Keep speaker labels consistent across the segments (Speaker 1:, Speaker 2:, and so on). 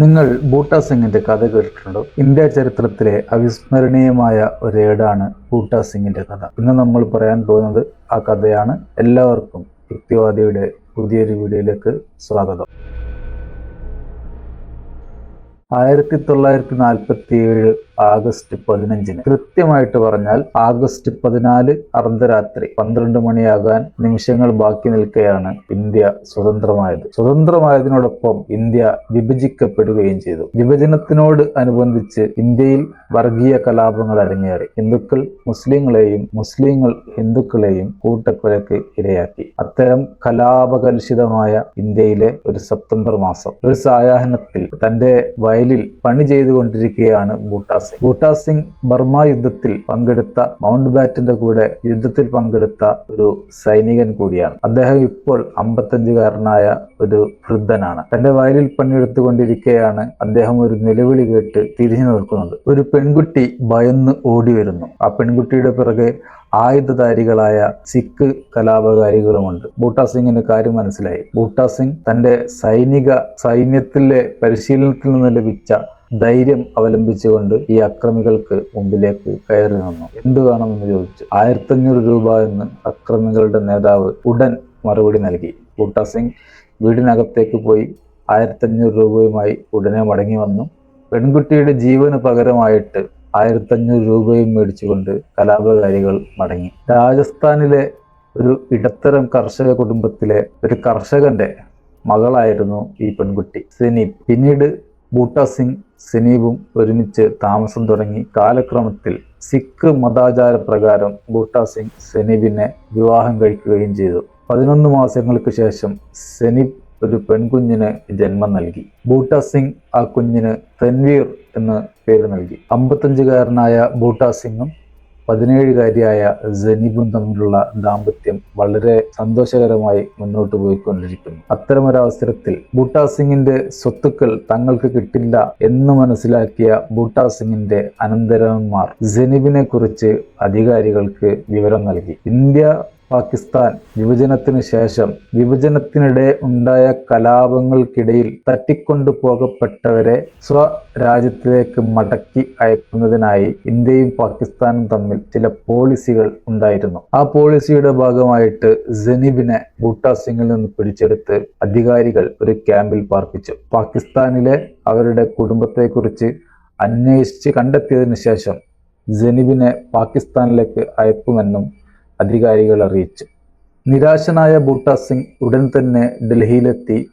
Speaker 1: നിങ്ങൾ ബൂട്ട സിംഗിന്റെ കഥ കേട്ടിട്ടുണ്ടോ? ഇന്ത്യ ചരിത്രത്തിലെ അവിസ്മരണീയമായ ഒരു ഏടാണ് ബൂട്ട സിംഗിന്റെ കഥ. ഇന്ന് നമ്മൾ പറയാൻ പോകുന്നത് ആ കഥയാണ്. എല്ലാവർക്കും യുക്തിവാദിയുടെ പുതിയൊരു വീഡിയോയിലേക്ക് സ്വാഗതം. ആയിരത്തി തൊള്ളായിരത്തി നാൽപ്പത്തി ഏഴ് ആഗസ്റ്റ് പതിനഞ്ചിന്. കൃത്യമായിട്ട് പറഞ്ഞാൽ ആഗസ്റ്റ് പതിനാല് അർദ്ധരാത്രി പന്ത്രണ്ട് മണിയാകാൻ നിമിഷങ്ങൾ ബാക്കി നിൽക്കെയാണ് ഇന്ത്യ സ്വതന്ത്രമായത്. സ്വതന്ത്രമായതിനോടൊപ്പം ഇന്ത്യ വിഭജിക്കപ്പെടുകയും ചെയ്തു. വിഭജനത്തിനോട് അനുബന്ധിച്ച് ഇന്ത്യയിൽ വർഗീയ കലാപങ്ങൾ അരങ്ങേറി. ഹിന്ദുക്കൾ മുസ്ലിങ്ങളെയും മുസ്ലിങ്ങൾ ഹിന്ദുക്കളെയും കൂട്ടക്കൊലക്ക് ഇരയാക്കി. അത്തരം കലാപകലുഷിതമായ ഇന്ത്യയിലെ ഒരു സെപ്റ്റംബർ മാസം ഒരു സായാഹ്നത്തിൽ തന്റെ വയലിൽ പണി ചെയ്തുകൊണ്ടിരിക്കുകയാണ് ബൂട്ടാ സിംഗ് ബൂട്ടാ സിംഗ് ബർമ യുദ്ധത്തിൽ പങ്കെടുത്ത മൗണ്ട് ബാറ്റിന്റെ കൂടെ യുദ്ധത്തിൽ പങ്കെടുത്ത ഒരു സൈനികൻ കൂടിയാണ്. അദ്ദേഹം ഇപ്പോൾ അമ്പത്തഞ്ചുകാരനായ ഒരു വൃദ്ധനാണ്. തന്റെ വയലിൽ പണിയെടുത്തുകൊണ്ടിരിക്കെയാണ് അദ്ദേഹം ഒരു നിലവിളി കേട്ട് തിരിഞ്ഞു നിൽക്കുന്നത്. ഒരു പെൺകുട്ടി ഭയന്ന് ഓടി വരുന്നു. ആ പെൺകുട്ടിയുടെ പിറകെ ആയുധധാരികളായ സിഖ് കലാപകാരികളുമുണ്ട്. ബൂട്ടാ സിംഗിന് കാര്യം മനസ്സിലായി. ബൂട്ടാ സിംഗ് തന്റെ സൈനിക സൈന്യത്തിലെ പരിശീലനത്തിൽ നിന്ന് ലഭിച്ച ധൈര്യം അവലംബിച്ചുകൊണ്ട് ഈ അക്രമികൾക്ക് മുമ്പിലേക്ക് കയറി നിന്നു. എന്തു വേണമെന്ന് ചോദിച്ചു. ആയിരത്തഞ്ഞൂറ് രൂപ എന്ന് അക്രമികളുടെ നേതാവ് ഉടൻ മറുപടി നൽകി. ബൂട്ട സിംഗ് വീടിനകത്തേക്ക് പോയി ആയിരത്തഞ്ഞൂറ് രൂപയുമായി ഉടനെ മടങ്ങി വന്നു. പെൺകുട്ടിയുടെ ജീവന് പകരമായിട്ട് ആയിരത്തഞ്ഞൂറ് രൂപയും മേടിച്ചുകൊണ്ട് കലാപകാരികൾ മടങ്ങി. രാജസ്ഥാനിലെ ഒരു ഇടത്തരം കർഷക കുടുംബത്തിലെ ഒരു കർഷകന്റെ മകളായിരുന്നു ഈ പെൺകുട്ടി. സിനി. പിന്നീട് ബൂട്ടാ സിംഗ് സെനീബും ഒരുമിച്ച് താമസം തുടങ്ങി കാലക്രമത്തിൽ സിഖ് മതാചാര പ്രകാരം ബൂട്ട സിംഗ് സെനീബിനെ വിവാഹം കഴിക്കുകയും ചെയ്തു. പതിനൊന്ന് മാസങ്ങൾക്ക് ശേഷം സെനീബ് ഒരു പെൺകുഞ്ഞിന് ജന്മം നൽകി. ബൂട്ട സിംഗ് ആ കുഞ്ഞിന് തൻവീർ എന്ന് പേര് നൽകി. അമ്പത്തഞ്ചുകാരനായ ബൂട്ട സിംഗും പതിനേഴുകാരിയായ ജനീബും തമ്മിലുള്ള ദാമ്പത്യം വളരെ സന്തോഷകരമായി മുന്നോട്ട് പോയിക്കൊണ്ടിരിക്കുന്നു. അത്തരമൊരവസരത്തിൽ ബൂട്ടാ സിംഗിന്റെ സ്വത്തുക്കൾ തങ്ങൾക്ക് കിട്ടില്ല എന്ന് മനസ്സിലാക്കിയ ബൂട്ടാ സിംഗിന്റെ അനന്തരവന്മാർ ജനീബിനെ കുറിച്ച് അധികാരികൾക്ക് വിവരം നൽകി. ഇന്ത്യ പാകിസ്ഥാൻ വിഭജനത്തിന് ശേഷം വിഭജനത്തിനിടെ ഉണ്ടായ കലാപങ്ങൾക്കിടയിൽ തട്ടിക്കൊണ്ടു പോകപ്പെട്ടവരെ സ്വരാജ്യത്തിലേക്ക് മടക്കി അയക്കുന്നതിനായി ഇന്ത്യയും പാകിസ്ഥാനും തമ്മിൽ ചില പോളിസികൾ ഉണ്ടായിരുന്നു. ആ പോളിസിയുടെ ഭാഗമായിട്ട് ജനീബിനെ ബൂട്ടാ സിംഗിൽ നിന്ന് പിടിച്ചെടുത്ത് അധികാരികൾ ഒരു ക്യാമ്പിൽ പാർപ്പിച്ചു. പാകിസ്ഥാനിലെ അവരുടെ കുടുംബത്തെക്കുറിച്ച് അന്വേഷിച്ച് കണ്ടെത്തിയതിനു ശേഷം ജനീബിനെ പാകിസ്ഥാനിലേക്ക് അയക്കുമെന്നും അധികാരികൾ അറിയിച്ചു. നിരാശനായ ബൂട്ട സിംഗ് ഉടൻ തന്നെ ഡൽഹിയിലെത്തി.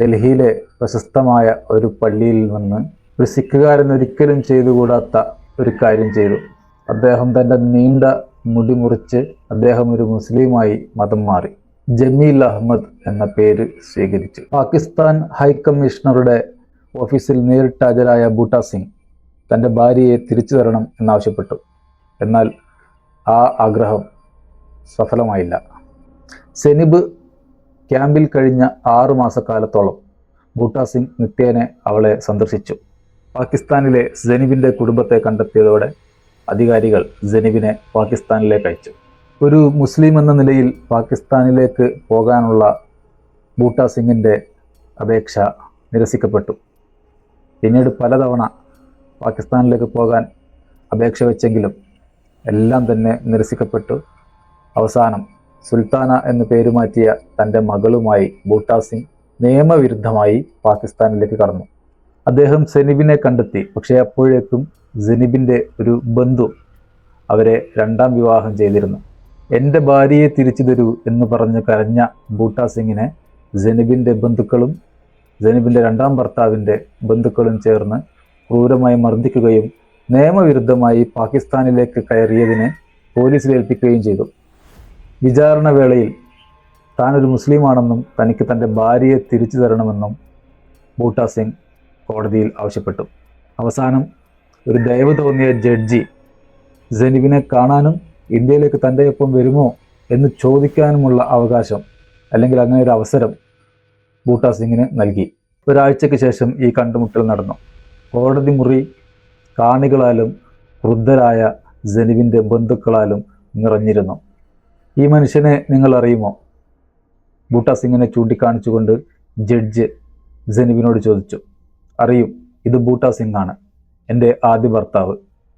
Speaker 1: ഡൽഹിയിലെ പ്രശസ്തമായ ഒരു പള്ളിയിൽ നിന്ന് ഒരു സിഖുകാരൻ ഒരിക്കലും ചെയ്തുകൂടാത്ത ഒരു കാര്യം ചെയ്തു. അദ്ദേഹം തന്റെ നീണ്ട മുടി മുറിച്ച് അദ്ദേഹം ഒരു മുസ്ലിമായി മതം മാറി. ജമീൽ അഹമ്മദ് എന്ന പേര് സ്വീകരിച്ചു. പാകിസ്ഥാൻ ഹൈക്കമ്മീഷണറുടെ ഓഫീസിൽ നേരിട്ട് ഹാജരായ ബൂട്ട സിംഗ് തന്റെ ഭാര്യയെ തിരിച്ചു തരണം എന്നാവശ്യപ്പെട്ടു. എന്നാൽ ആ ആഗ്രഹം സഫലമായില്ല. സെനിബ് ക്യാമ്പിൽ കഴിഞ്ഞ ആറു മാസക്കാലത്തോളം ബൂട്ടാ സിംഗ് നിത്യേനെ അവളെ സന്ദർശിച്ചു. പാകിസ്ഥാനിലെ സെനിബിന്റെ കുടുംബത്തെ കണ്ടെത്തിയതോടെ അധികാരികൾ സെനിബിനെ പാകിസ്ഥാനിലേക്ക് അയച്ചു. ഒരു മുസ്ലിം എന്ന നിലയിൽ പാകിസ്ഥാനിലേക്ക് പോകാനുള്ള ബൂട്ടാ സിംഗിന്റെ അപേക്ഷ നിരസിക്കപ്പെട്ടു. പിന്നീട് പലതവണ പാകിസ്ഥാനിലേക്ക് പോകാൻ അപേക്ഷ വെച്ചെങ്കിലും എല്ലാം തന്നെ നിരസിക്കപ്പെട്ടു. അവസാനം സുൽത്താന എന്ന് പേരുമാറ്റിയ തന്റെ മകളുമായി ബൂട്ടാ സിംഗ് നിയമവിരുദ്ധമായി പാകിസ്ഥാനിലേക്ക് കടന്നു. അദ്ദേഹം സെനിബിനെ കണ്ടെത്തി പക്ഷേ അപ്പോഴേക്കും സെനിബിന്റെ ഒരു ബന്ധു അവരെ രണ്ടാം വിവാഹം ചെയ്തിരുന്നു. എന്റെ ഭാര്യയെ തിരിച്ചു തരൂ എന്ന് പറഞ്ഞ് കരഞ്ഞ ബൂട്ടാ സിംഗിനെ സെനിബിന്റെ ബന്ധുക്കളും സെനിബിന്റെ രണ്ടാം ഭർത്താവിന്റെ ബന്ധുക്കളും ചേർന്ന് ക്രൂരമായി മർദ്ദിക്കുകയും നിയമവിരുദ്ധമായി പാകിസ്ഥാനിലേക്ക് കയറിയതിനെ പോലീസിൽ ഏൽപ്പിക്കുകയും ചെയ്തു. വിചാരണ വേളയിൽ താനൊരു മുസ്ലിമാണെന്നും തനിക്ക് തന്റെ ഭാര്യയെ തിരിച്ചു തരണമെന്നും ബൂട്ട സിംഗ് കോടതിയിൽ ആവശ്യപ്പെട്ടു. അവസാനം ഒരു ദയവ് തോന്നിയ ജഡ്ജി ജനീബിനെ കാണാനും ഇന്ത്യയിലേക്ക് തന്റെ ഒപ്പം വരുമോ എന്ന് ചോദിക്കാനുമുള്ള അവകാശം അല്ലെങ്കിൽ അങ്ങനെ ഒരു അവസരം ബൂട്ട സിംഗിന് നൽകി. ഒരാഴ്ചയ്ക്ക് ശേഷം ഈ കണ്ടുമുട്ടൽ നടന്നു. കോടതി മുറി കാണികളാലും വൃദ്ധരായ ജനുവിന്റെ ബന്ധുക്കളാലും നിറഞ്ഞിരുന്നു. ഈ മനുഷ്യനെ നിങ്ങൾ അറിയുമോ? ബൂട്ട സിംഗിനെ ചൂണ്ടിക്കാണിച്ചുകൊണ്ട് ജഡ്ജ് ജനുവിനോട് ചോദിച്ചു അറിയും ഇത് ബൂട്ട സിംഗ് ആണ് എന്റെ ആദ്യ ഭർത്താവ്.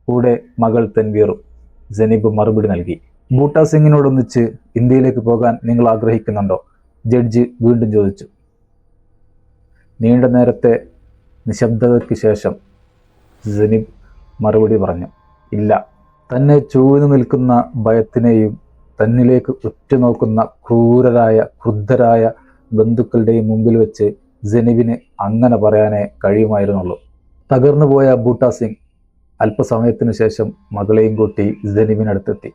Speaker 1: കൂടെ മകൾ തൻവീറും. ജനീബ് മറുപടി നൽകി ബൂട്ട സിംഗിനോടൊന്നിച്ച് ഇന്ത്യയിലേക്ക് പോകാൻ നിങ്ങൾ ആഗ്രഹിക്കുന്നുണ്ടോ? ജഡ്ജ് വീണ്ടും ചോദിച്ചു നീണ്ട നേരത്തെ നിശബ്ദതയ്ക്ക് ശേഷം ജനീബ് മറുപടി പറഞ്ഞു ഇല്ല തന്നെ ചൂഴ്ന്നു നിൽക്കുന്ന ഭയത്തിനെയും തന്നിലേക്ക് ഉറ്റുനോക്കുന്ന ക്രൂരരായ ക്രുദ്ധരായ ബന്ധുക്കളുടെയും മുമ്പിൽ വെച്ച് ജനീബിന് അങ്ങനെ പറയാനേ കഴിയുമായിരുന്നുള്ളൂ. തകർന്നു പോയ ബൂട്ടാ സിംഗ് അല്പസമയത്തിനു ശേഷം മകളെയും കൂട്ടി ജനീബിനടുത്തെത്തി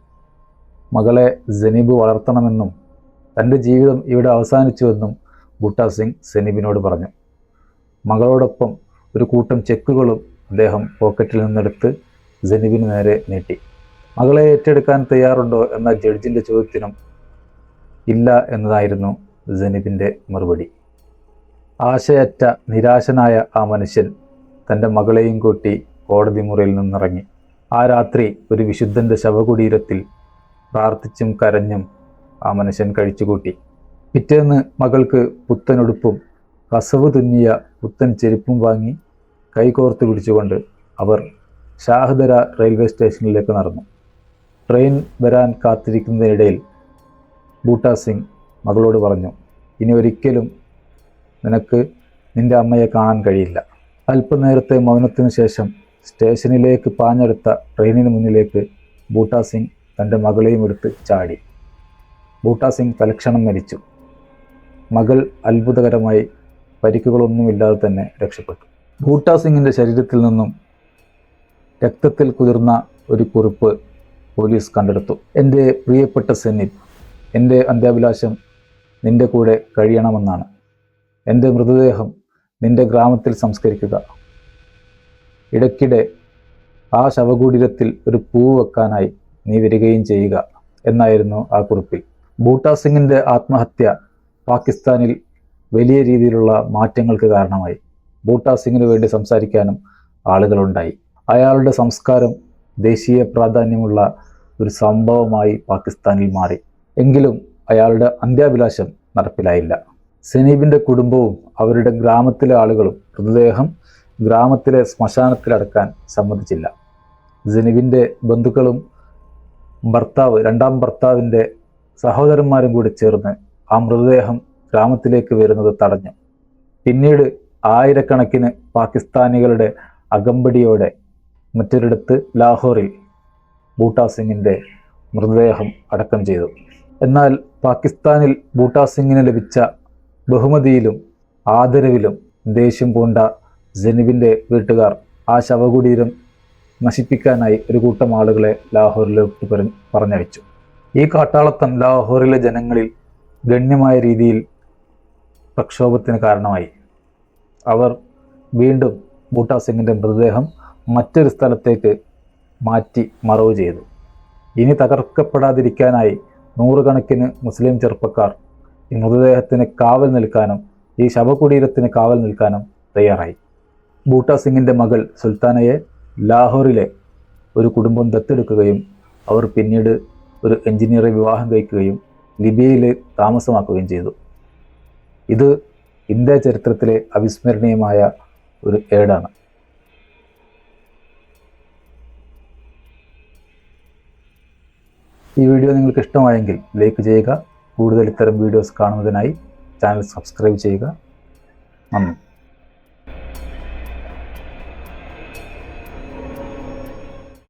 Speaker 1: മകളെ ജനീബ് വളർത്തണമെന്നും തന്റെ ജീവിതം ഇവിടെ അവസാനിച്ചുവെന്നും ബൂട്ടാ സിംഗ് സെനീബിനോട് പറഞ്ഞു. മകളോടൊപ്പം ഒരു കൂട്ടം ചെക്കുകളും അദ്ദേഹം പോക്കറ്റിൽ നിന്നെടുത്ത് ജനീബിന് നേരെ നീട്ടി. മകളെ ഏറ്റെടുക്കാൻ തയ്യാറുണ്ടോ എന്ന ജഡ്ജിന്റെ ചോദ്യത്തിനും ഇല്ല എന്നതായിരുന്നു ജനീബിന്റെ മറുപടി. ആശയറ്റ നിരാശനായ ആ മനുഷ്യൻ തന്റെ മകളെയും കൂട്ടി കോടതി മുറിയിൽ നിന്നിറങ്ങി. ആ രാത്രി ഒരു വിശുദ്ധന്റെ ശവകുടീരത്തിൽ പ്രാർത്ഥിച്ചും കരഞ്ഞും ആ മനുഷ്യൻ കഴിച്ചുകൂട്ടി. പിറ്റേന്ന് മകൾക്ക് പുത്തനുടുപ്പും കസവ് തുന്നിയ പുത്തൻ ചെരുപ്പും വാങ്ങി കൈകോർത്ത് പിടിച്ചുകൊണ്ട് അവർ ഷാഹദര റെയിൽവേ സ്റ്റേഷനിലേക്ക് നടന്നു. ട്രെയിൻ വരാൻ കാത്തിരിക്കുന്നതിനിടയിൽ ബൂട്ടാ സിംഗ് മകളോട് പറഞ്ഞു ഇനി ഒരിക്കലും നിനക്ക് നിന്റെ അമ്മയെ കാണാൻ കഴിയില്ല. അല്പനേരത്തെ മൗനത്തിനു ശേഷം സ്റ്റേഷനിലേക്ക് പാഞ്ഞെടുത്ത ട്രെയിനിന് മുന്നിലേക്ക് ബൂട്ടാ സിംഗ് തന്റെ മകളെയും എടുത്ത് ചാടി. ബൂട്ടാ സിംഗ് തലക്ഷണം മരിച്ചു. മകൾ അത്ഭുതകരമായി പരിക്കുകളൊന്നുമില്ലാതെ തന്നെ രക്ഷപ്പെട്ടു. ബൂട്ടാ സിംഗിന്റെ ശരീരത്തിൽ നിന്നും രക്തത്തിൽ കുതിർന്ന ഒരു കുറിപ്പ് പോലീസ് കണ്ടെടുത്തു. എന്റെ പ്രിയപ്പെട്ട സെന്നിത് എന്റെ അന്ത്യാഭിലാഷം നിന്റെ കൂടെ കഴിയണമെന്നാണ്. എന്റെ മൃതദേഹം നിന്റെ ഗ്രാമത്തിൽ സംസ്കരിക്കുക. ഇടയ്ക്കിടെ ആ ശവകുടീരത്തിൽ ഒരു പൂവ് വെക്കാനായി നീ വരികയും ചെയ്യുക എന്നായിരുന്നു ആ കുറിപ്പിൽ. ബൂട്ടാ സിംഗിന്റെ ആത്മഹത്യ പാകിസ്ഥാനിൽ വലിയ രീതിയിലുള്ള മാറ്റങ്ങൾക്ക് കാരണമായി. ബൂട്ടാ സിംഗിന് വേണ്ടി സംസാരിക്കാനും ആളുകളുണ്ടായി. അയാളുടെ സംസ്കാരം ദേശീയ പ്രാധാന്യമുള്ള ഒരു സംഭവമായി പാകിസ്ഥാനിൽ മാറി. എങ്കിലും അയാളുടെ അന്ത്യാഭിലാഷം നടപ്പിലായില്ല. സെനീബിന്റെ കുടുംബവും അവരുടെ ഗ്രാമത്തിലെ ആളുകളും മൃതദേഹം ഗ്രാമത്തിലെ ശ്മശാനത്തിലടക്കാൻ സമ്മതിച്ചില്ല. സെനീബിന്റെ ബന്ധുക്കളും ഭർത്താവ് രണ്ടാം ഭർത്താവിന്റെ സഹോദരന്മാരും കൂടി ചേർന്ന് ആ മൃതദേഹം ഗ്രാമത്തിലേക്ക് വരുന്നത് തടഞ്ഞു. പിന്നീട് ആയിരക്കണക്കിന് പാകിസ്ഥാനികളുടെ അകമ്പടിയോടെ മറ്റൊരിടത്ത് ലാഹോറിൽ ബൂട്ടാ സിംഗിന്റെ മൃതദേഹം അടക്കം ചെയ്തു. എന്നാൽ പാകിസ്ഥാനിൽ ബൂട്ടാ സിംഗിന് ലഭിച്ച ബഹുമതിയിലും ആദരവിലും ദേഷ്യം പൂണ്ട ജനുവിന്റെ വീട്ടുകാർ ആ ശവകുടീരം നശിപ്പിക്കാനായി ഒരു കൂട്ടം ആളുകളെ ലാഹോറിലേക്ക് പറ- പറഞ്ഞയച്ചു. ഈ കാട്ടാളത്തം ലാഹോറിലെ ജനങ്ങളിൽ ഗണ്യമായ രീതിയിൽ പ്രക്ഷോഭത്തിന് കാരണമായി. അവർ വീണ്ടും ബൂട്ടാ സിംഗിന്റെ മൃതദേഹം മറ്റൊരു സ്ഥലത്തേക്ക് മാറ്റി മറവ് ചെയ്തു. ഇനി തകർക്കപ്പെടാതിരിക്കാനായി നൂറുകണക്കിന് മുസ്ലിം ചെറുപ്പക്കാർ ഈ മൃതദേഹത്തിന് കാവൽ നിൽക്കാനും ഈ ശവകുടീരത്തിന് കാവൽ നിൽക്കാനും തയ്യാറായി. ബൂട്ട സിംഗിന്റെ മകൾ സുൽത്താനയെ ലാഹോറിലെ ഒരു കുടുംബം ദത്തെടുക്കുകയും അവർ പിന്നീട് ഒരു എഞ്ചിനീയറെ വിവാഹം കഴിക്കുകയും ലിബിയയിൽ താമസമാക്കുകയും ചെയ്തു. ഇത് ഇന്ത്യ ചരിത്രത്തിലെ അവിസ്മരണീയമായ ഒരു ഏടാണ്. ഈ വീഡിയോ നിങ്ങൾക്ക് ഇഷ്ടമായെങ്കിൽ ലൈക്ക് ചെയ്യുക. കൂടുതൽ ഇത്തരം വീഡിയോസ് കാണുന്നതിനായി ചാനൽ സബ്സ്ക്രൈബ് ചെയ്യുക. നന്ദി.